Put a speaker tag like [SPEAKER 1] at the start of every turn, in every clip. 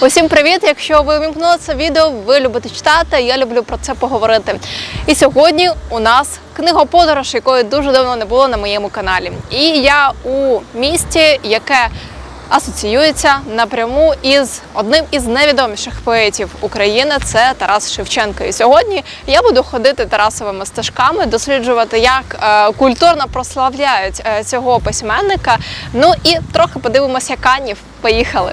[SPEAKER 1] Усім привіт! Якщо ви вимкнули це відео, ви любите читати. Я люблю про це поговорити. І сьогодні у нас книгоподорож, якої дуже давно не було на моєму каналі. І я у місті, яке асоціюється напряму із одним із найвідоміших поетів України це Тарас Шевченко. І сьогодні я буду ходити Тарасовими стежками, досліджувати, як е, культурно прославляють е, цього письменника. Ну і трохи подивимося канів. Поїхали!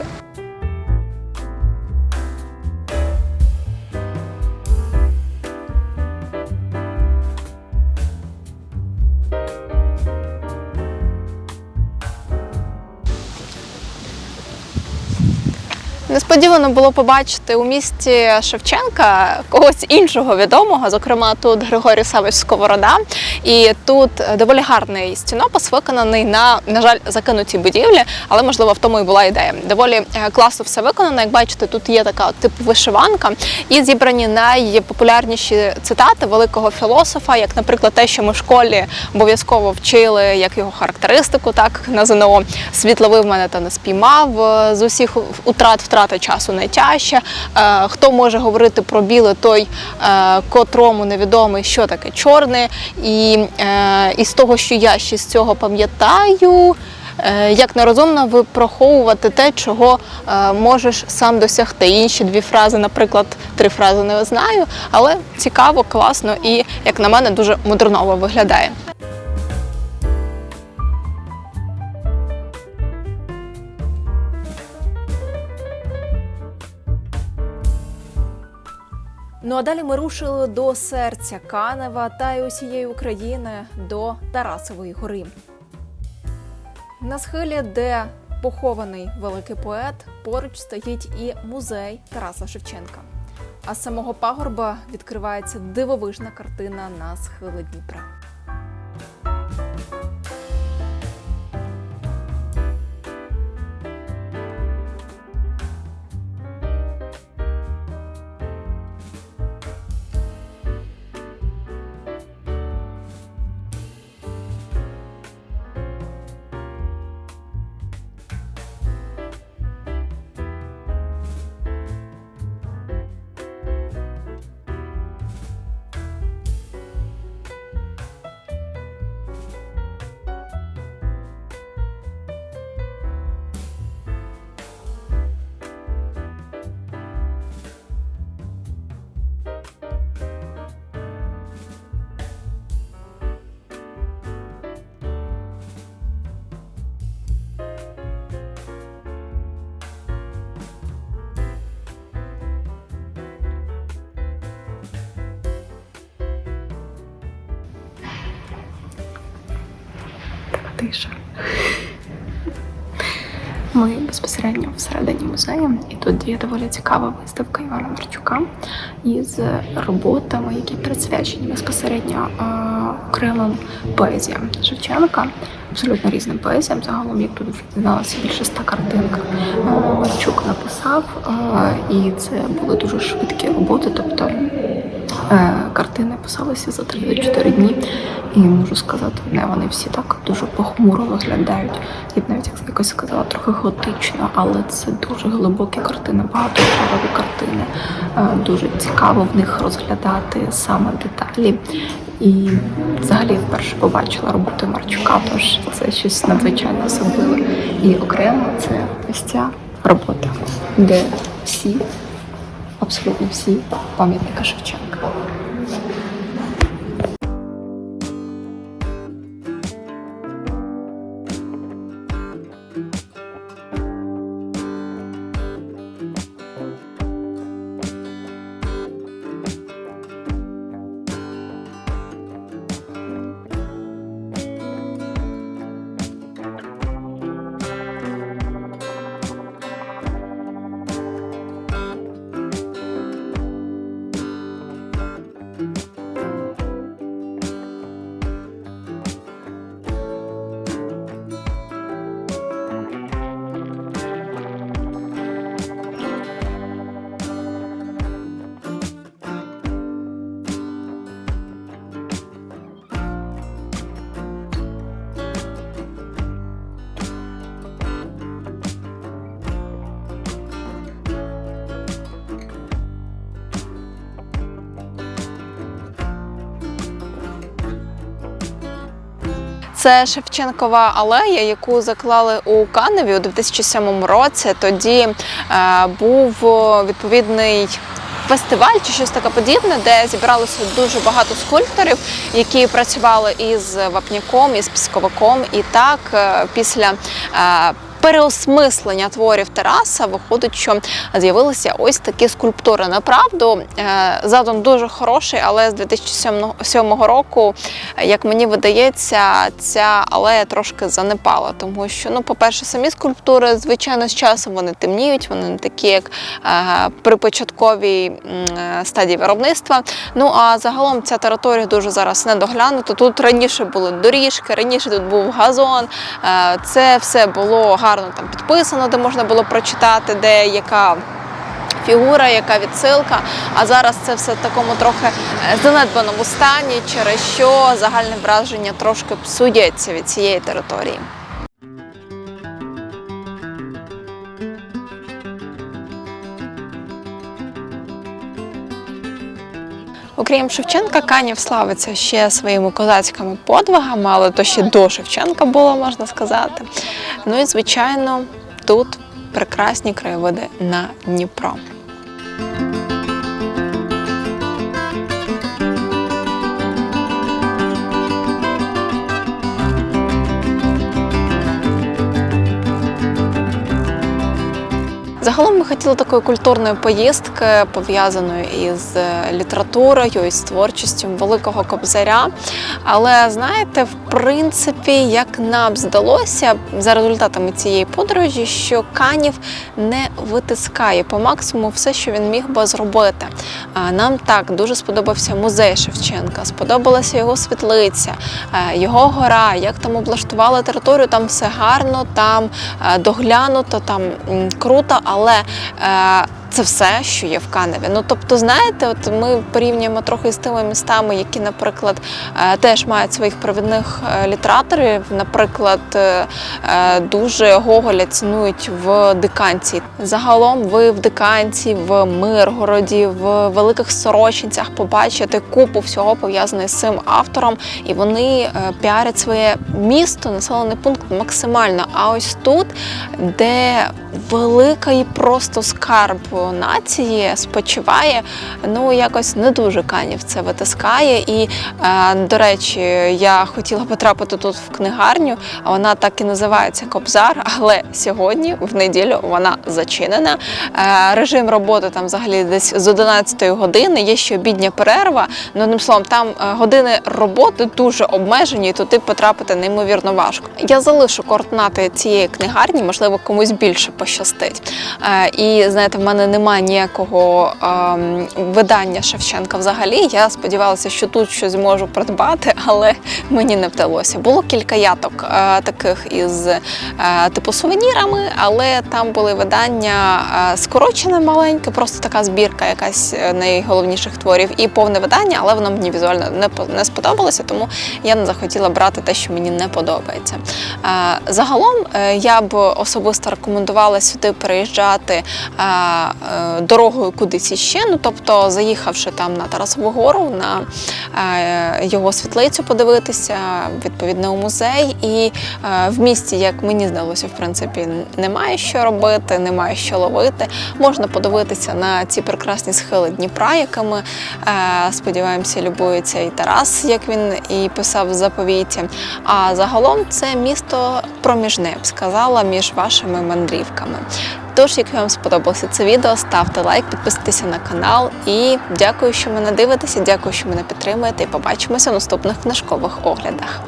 [SPEAKER 1] Несподівано було побачити у місті Шевченка когось іншого відомого, зокрема тут Григорій Савич Сковорода. І тут доволі гарний стінопис виконаний на, на жаль, закинутій будівлі, але можливо в тому і була ідея. Доволі е, класно все виконано. Як бачите, тут є така типу вишиванка, і зібрані найпопулярніші цитати великого філософа, як, наприклад, те, що ми в школі обов'язково вчили, як його характеристику, так на ЗНО світ мене та не спіймав е, з усіх утрат втрата часу найтяжче. Е, Хто може говорити про біле, той е, котрому невідомий, що таке чорне. І, е, і того, що я ще з цього пам'ятаю. Як нерозумно випроховувати те, чого можеш сам досягти. Інші дві фрази, наприклад, три фрази не знаю, але цікаво, класно і, як на мене, дуже модерново виглядає. Ну а далі ми рушили до серця Канева та й усієї України до Тарасової гори. На схилі, де похований великий поет, поруч стоїть і музей Тараса Шевченка. А з самого пагорба відкривається дивовижна картина на схили Дніпра.
[SPEAKER 2] Тиша. Ми безпосередньо всередині музею, і тут є доволі цікава виставка Івана Марчука із роботами, які присвячені безпосередньо е, окремим поезіям Шевченка, абсолютно різним поезіям. Загалом, як тут дізналася, більше ста картинок е, Марчук написав, е, і це були дуже швидкі роботи, тобто Картини писалися за 3-4 дні, і можу сказати, не вони всі так дуже похмуро виглядають. Б навіть як якось сказала, трохи готично, але це дуже глибокі картини, багатошарові картини. Е, Дуже цікаво в них розглядати саме деталі. І взагалі вперше побачила роботу Марчука, тож це щось надзвичайно особливе. І окремо це ось ця робота, де всі абсолютно всі пам'ятника Шевченка.
[SPEAKER 1] Це Шевченкова алея, яку заклали у Каневі у 2007 році. Тоді е, був відповідний. Фестиваль чи щось таке подібне, де зібралося дуже багато скульпторів, які працювали із вапняком, із пісковиком. І так, е, після е, переосмислення творів Тараса виходить, що з'явилися ось такі скульптури. Направду е, задум дуже хороший, але з 2007 року, як мені видається, ця алея трошки занепала, тому що, ну, по-перше, самі скульптури, звичайно, з часом вони темніють, вони не такі, як е, при початковій е, стадії виробництва. Ну а загалом ця територія дуже зараз недоглянута. Тут раніше були доріжки, раніше тут був газон. Це все було гарно там підписано, де можна було прочитати, де яка. Фігура, яка відсилка, а зараз це все в такому трохи е, занедбаному стані, через що загальне враження трошки псується від цієї території. Окрім Шевченка, Канів славиться ще своїми козацькими подвигами, але то ще до Шевченка було, можна сказати. Ну і звичайно, тут прекрасні краєвиди на Дніпро. Загалом ми хотіли такої культурної поїздки, пов'язаної із е, літературою, із творчістю великого кобзаря. Але знаєте, в принципі, як нам здалося за результатами цієї подорожі, що Канів не витискає по максимуму все, що він міг би зробити. Нам так дуже сподобався музей Шевченка, сподобалася його світлиця, е, його гора, як там облаштували територію, там все гарно, там е, доглянуто, там круто, але е, це все, що є в Каневі. Ну тобто, знаєте, от ми порівнюємо трохи з тими містами, які, наприклад, е, теж мають своїх провідних е, літераторів. Наприклад, е, дуже Гоголя цінують в Диканці. Загалом ви в Диканці, в Миргороді, в Великих Сорочинцях побачите купу всього пов'язаного з цим автором, і вони піарять своє місто, населений пункт максимально. А ось тут, де великий просто скарб нації спочиває, ну якось не дуже канів це витискає. І, е, до речі, я хотіла потрапити тут в книгарню, а вона так і називається Кобзар. Але сьогодні, в неділю, вона зачинена. Е, режим роботи там взагалі десь з 11 години. Є ще обідня перерва. Ну, одним словом, там е, години роботи дуже обмежені, і туди потрапити неймовірно важко. Я залишу координати цієї книгарні, можливо, комусь більше пощастить. Е, І знаєте, в мене немає ніякого ем, видання Шевченка взагалі. Я сподівалася, що тут щось зможу придбати, але мені не вдалося. Було кілька яток е, таких із е, типу сувенірами, але там були видання скорочене маленьке, просто така збірка, якась найголовніших творів, і повне видання, але воно мені візуально не сподобалося, тому я не захотіла брати те, що мені не подобається. Загалом я б особисто рекомендувала сюди переїжджати е, е, дорогою кудись іще. Ну тобто, заїхавши там на Тарасову гору, на е, його світлицю подивитися, відповідно у музей. І в місті, як мені здалося, в принципі, немає що робити, немає що ловити. Можна подивитися на ці прекрасні схили Дніпра, якими сподіваємося, любується і Тарас, як він і писав в заповіті. А загалом це місто проміжне, б сказала, між вашими мандрівками. Тож, як вам сподобалося це відео, ставте лайк, підписуйтеся на канал і дякую, що мене дивитеся. Дякую, що мене підтримуєте. І побачимося в наступних книжкових оглядах.